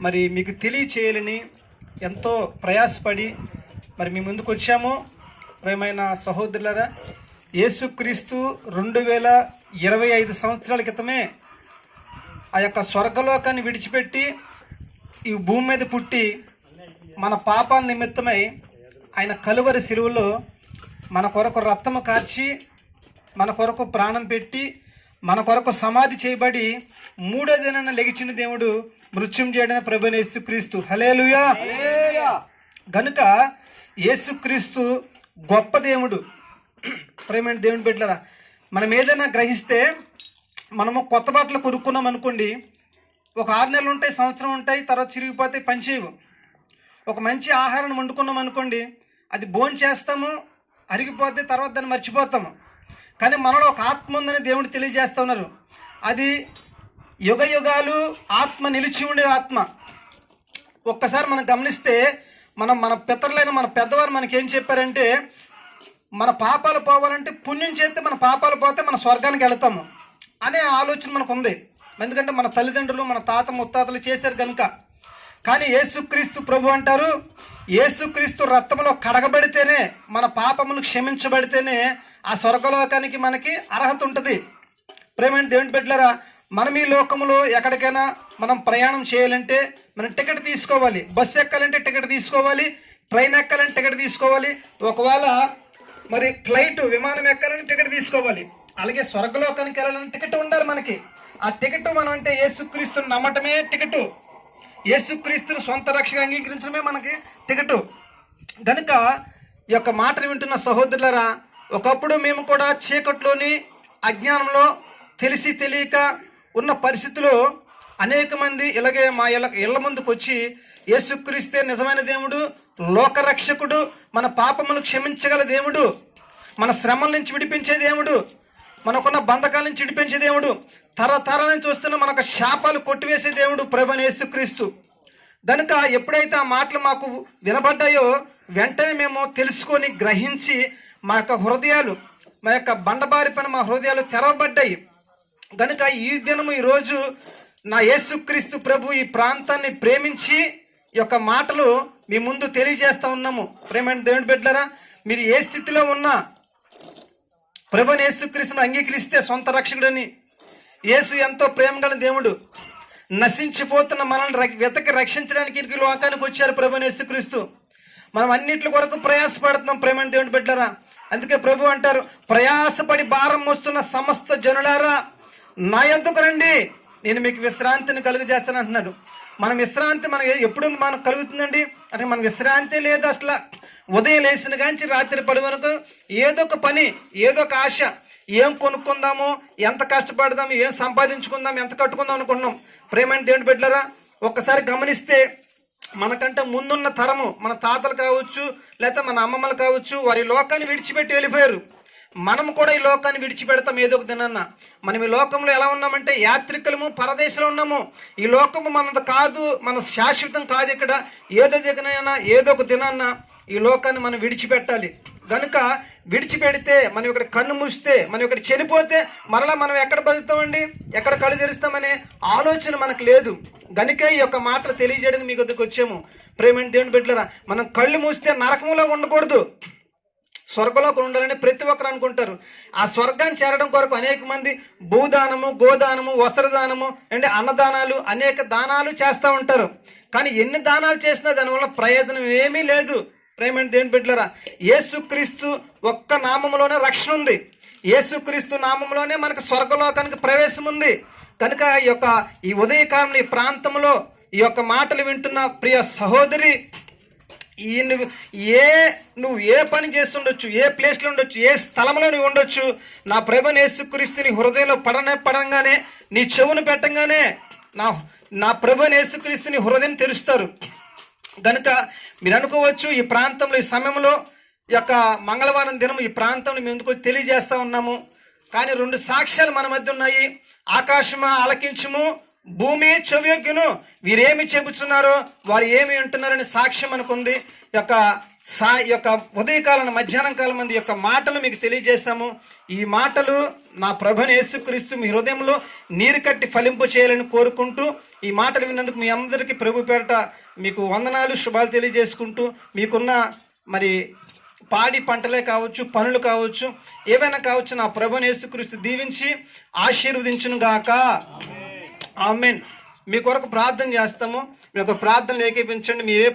మరి మీకు తెలియచేయాలని ఎంతో ప్రయాసపడి మరి మీ ముందుకు వచ్చాము. ప్రేమైన సహోదరులరా యేసుక్రీస్తు రెండు వేల ఇరవై ఐదు సంవత్సరాల క్రితమే ఆ యొక్క స్వర్గలోకాన్ని విడిచిపెట్టి ఈ భూమి మీద పుట్టి మన పాపాల నిమిత్తమై ఆయన కలువరి సిరువులో మన కొరకు రక్తము కార్చి మన కొరకు ప్రాణం పెట్టి మన కొరకు సమాధి చేయబడి మూడో దినాన లెగిచిన దేవుడు మృత్యుం చేయడం ప్రభుని యేసుక్రీస్తు. హలేలుయా గనుక యేసుక్రీస్తు గొప్ప దేవుడు. ప్రేమైన దేవుని బిడ్డలరా మనం ఏదైనా గ్రహిస్తే మనము కొత్త బట్టలు కొనుక్కున్నాం అనుకోండి ఒక ఆరు నెలలు ఉంటాయి సంవత్సరం ఉంటాయి తర్వాత చిరిగిపోతే పనిచేయవు ఒక మంచి ఆహారం వండుకున్నాం అనుకోండి అది భోజనం చేస్తాము అరిగిపోతే తర్వాత దాన్ని మర్చిపోతాము. కానీ మనలో ఒక ఆత్మ ఉందని దేవుడు తెలియజేస్తూ ఉన్నారు. అది యుగ యుగాలు ఆత్మ నిలిచి ఉండే ఆత్మ. ఒక్కసారి మనం గమనిస్తే మనం మన పితరులైన మన పెద్దవారు మనకి ఏం చెప్పారంటే మన పాపాలు పోవాలంటే పుణ్యం చేస్తే మన పాపాలు పోతే మన స్వర్గానికి వెళతాము అనే ఆలోచన మనకు ఉంది ఎందుకంటే మన తల్లిదండ్రులు మన తాత ముత్తాతలు చేశారు కనుక కానీ యేసుక్రీస్తు ప్రభు అంటారు యేసుక్రీస్తు రక్తంలో కడగబడితేనే మన పాపములు క్షమించబడితేనే ఆ స్వర్గలోకానికి మనకి అర్హత ఉంటుంది. ప్రేమైన దేవుని బిడ్డలరా మనం ఈ లోకంలో ఎక్కడికైనా మనం ప్రయాణం చేయాలంటే మనం టికెట్ తీసుకోవాలి. బస్సు ఎక్కాలంటే టికెట్ తీసుకోవాలి. ట్రైన్ ఎక్కాలంటే టికెట్ తీసుకోవాలి. ఒకవేళ మరి ఫ్లైట్ విమానం ఎక్కాలని టికెట్ తీసుకోవాలి. అలాగే స్వర్గలోకానికి వెళ్ళాలని టికెట్ ఉండాలి మనకి. ఆ టికెట్ మనం అంటే యేసుక్రీస్తుని నమ్మటమే టికెట్. యేసుక్రీస్తుని సొంత రక్షగా అంగీకరించడమే మనకి టికెట్. కనుక ఈ యొక్క మాటను వింటున్న సహోదరులరా ఒకప్పుడు మేము కూడా చీకట్లోని అజ్ఞానంలో తెలిసి తెలియక ఉన్న పరిస్థితిలో అనేక మంది ఇలాగే మా ఇళ్ళ ఇళ్ళ ముందుకు వచ్చి యేసుక్రీస్తే నిజమైన దేవుడు లోకరక్షకుడు మన పాపములు క్షమించగల దేవుడు మన శ్రమల నుంచి విడిపించే దేవుడు మనకున్న బంధకాల నుంచి దేవుడు తరతరాల నుంచి వస్తున్న మనకు శాపాలు కొట్టివేసే దేవుడు ప్రభుని యేసుక్రీస్తు. కనుక ఎప్పుడైతే ఆ మాటలు మాకు వినబడ్డాయో వెంటనే మేము తెలుసుకొని గ్రహించి మా యొక్క హృదయాలు మా యొక్క బండబారి పైన మా హృదయాలు తెరవబడ్డాయి. గనుక ఈ దినము ఈరోజు నా యేసుక్రీస్తు ప్రభు ఈ ప్రాంతాన్ని ప్రేమించి ఈ యొక్క మాటలు మీ ముందు తెలియజేస్తూ ఉన్నాము. ప్రేమ దేవుని బిడ్డరా మీరు ఏ స్థితిలో ఉన్నా ప్రభుని యేసుక్రీస్తును అంగీకరిస్తే సొంత రక్షకుడని. యేసు ఎంతో ప్రేమ గల దేవుడు. నశించిపోతున్న మనల్ని ర- వెతకి రక్షించడానికి ఈ లోకానికి వచ్చారు ప్రభుని యేసుక్రీస్తు. మనం అన్నింటి కొరకు ప్రయాసపడుతున్నాం ప్రేమని దేవుడు పెట్టారా అందుకే ప్రభు అంటారు ప్రయాసపడి భారం మోస్తున్న సమస్త జనులారా నా ఎందుకు రండి? నేను మీకు విశ్రాంతిని కలుగజేస్తాను అంటున్నాడు. మనం విశ్రాంతి మనకి ఎప్పుడు మనకు కలుగుతుందండి? అంటే మన విశ్రాంతి లేదు అసలు. ఉదయం లేచిన కాంచి రాత్రి పడి వరకు ఏదో ఒక పని ఏదో ఒక ఆశ. ఏం కొనుక్కుందాము ఎంత కష్టపడదాము ఏం సంపాదించుకుందాం ఎంత కట్టుకుందాం అనుకుంటున్నాం. ప్రేమైన దేవుని పెట్టారా ఒక్కసారి గమనిస్తే మనకంటే ముందున్న తరము మన తాతలు కావచ్చు లేకపోతే మన అమ్మమ్మలు కావచ్చు వారి లోకాన్ని విడిచిపెట్టి వెళ్ళిపోయారు. మనం కూడా ఈ లోకాన్ని విడిచిపెడతాం ఏదో ఒక దినాన్న మనం ఈ లోకంలో ఎలా ఉన్నామంటే యాత్రికులము పరదేశంలో ఉన్నాము. ఈ లోకము మనది కాదు మన శాశ్వతం కాదు ఇక్కడ. ఏదో దిగనైనా ఏదో ఒక దినాన్న ఈ లోకాన్ని మనం విడిచిపెట్టాలి. గనుక విడిచిపెడితే మనం ఇక్కడ కన్ను మూస్తే మనం ఇక్కడ చనిపోతే మరలా మనం ఎక్కడ బతుకుతామండి? ఎక్కడ కళ్ళు తెరుస్తామనే ఆలోచన మనకు లేదు. గనుకే ఈ యొక్క మాటలు తెలియజేయడానికి మీ వద్దకు వచ్చాము. ప్రేమేంటి దేవుని బిడ్డలరా మనం కళ్ళు మూస్తే నరకంలో ఉండకూడదు. స్వర్గంలో ఉండాలని ప్రతి ఒక్కరు అనుకుంటారు. ఆ స్వర్గాన్ని చేరడం కొరకు అనేక మంది భూదానము గోదానము వస్త్రదానము అంటే అన్నదానాలు అనేక దానాలు చేస్తూ ఉంటారు. కానీ ఎన్ని దానాలు చేసినా దానివల్ల ప్రయోజనం ఏమీ లేదు. ప్రేమను దేని బిడ్డలరా? యేసుక్రీస్తు ఒక్క నామంలోనే రక్షణ ఉంది. యేసుక్రీస్తు నామంలోనే మనకు స్వర్గలోకానికి ప్రవేశం ఉంది. కనుక ఈ యొక్క ఈ ఉదయకాలం ఈ ప్రాంతంలో ఈ యొక్క మాటలు వింటున్న ప్రియ సహోదరి ఈ నువ్వు ఏ నువ్వు ఏ పని చేస్తుండొచ్చు ఏ ప్లేస్లో ఉండొచ్చు ఏ స్థలంలో నువ్వు ఉండొచ్చు నా ప్రభుని యేసుక్రీస్తు నీ హృదయంలో పడనే పడంగానే నీ చెవును పెట్టంగానే నా నా ప్రభుని యేసుక్రీస్తుని హృదయం తెరుస్తారు. కనుక మీరు అనుకోవచ్చు ఈ ప్రాంతంలో ఈ సమయంలో ఈ యొక్క మంగళవారం దినం ఈ ప్రాంతంలో మేము ఎందుకు తెలియజేస్తూ ఉన్నాము. కానీ రెండు సాక్ష్యాలు మన మధ్య ఉన్నాయి. ఆకాశమా ఆలకించుము భూమి చెవియొగ్గును వీరేమి చెబుతున్నారో వారు ఏమి అంటున్నారని సాక్ష్యం మనకుంది. ఈ యొక్క సా యొక్క ఉదయకాలం మధ్యాహ్నం కాలం మంది యొక్క మాటలు మీకు తెలియజేస్తాము ఈ మాటలు నా ప్రభుని యేసుక్రీస్తు మీ హృదయంలో నీరు కట్టి ఫలింపు చేయాలని కోరుకుంటూ ఈ మాటలు విన్నందుకు మీ అందరికీ ప్రభు పేరట మీకు వందనాలు శుభాలు తెలియజేసుకుంటూ మీకున్న మరి పాడి పంటలే కావచ్చు పనులు కావచ్చు ఏవైనా కావచ్చు నా ప్రభుని యేసుక్రీస్తు దీవించి ఆశీర్వదించును గాక ఆమెన్. మీ కొరకు ప్రార్థన చేస్తాము. మీ యొక్క ప్రార్థనలు ఏకీపించండి. మీరే